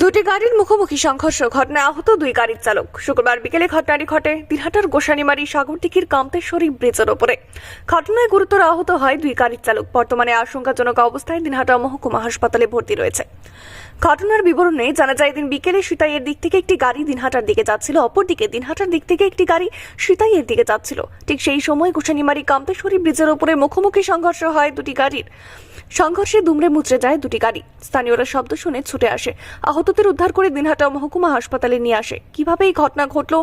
দুটি গাড়ির মুখোমুখি সংঘর্ষ, ঘটনায় আহত দুই গাড়ির চালক। শুক্রবার বিকেলে ঘটনাটি ঘটে দিনহাটার গোসানিমারি সাগরদিঘির কান্তেশ্বরী ব্রিজের ওপরে। ঘটনায় গুরুতর আহত হয় দুই গাড়ির চালক। বর্তমানে আশঙ্কাজনক অবস্থায় দিনহাটা মহকুমা হাসপাতালে ভর্তি রয়েছে। ঘটনার বিবরণে জানা যায় দিন বিকেলে সিতাইয়ের দিক থেকে একটি গাড়ি দিনহাটার দিকে যাচ্ছিল। অপরদিকে দিনহাটার দিক থেকে একটি গাড়ি সিতাইয়ের দিকে যাচ্ছিল। ঠিক সেই সময় গোসানিমারি কান্তেশ্বরী ব্রিজের ওপরে মুখোমুখি সংঘর্ষ হয় দুটি গাড়ির। সংঘর্ষে দুমড়ে মুচড়ে যায় দুটি গাড়ি। স্থানীয়রা শব্দ শুনে ছুটে আসে। আহতদের উদ্ধার করে দিনহাটা মহকুমা হাসপাতালে নিয়ে আসে। কীভাবে এই ঘটনা ঘটলো,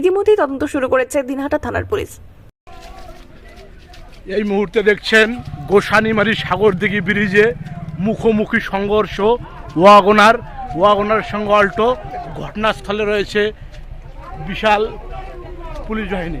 ইতিমধ্যেই তদন্ত শুরু করেছে দিনহাটা থানার পুলিশ। এই মুহূর্তে দেখছেন গোসানিমারি সাগরদিঘি ব্রিজে মুখোমুখি সংঘর্ষ, ওয়াগনার ওয়াগনার সঙ্গে অল্টো ঘটনাস্থলে রয়েছে বিশাল পুলিশ বাহিনী।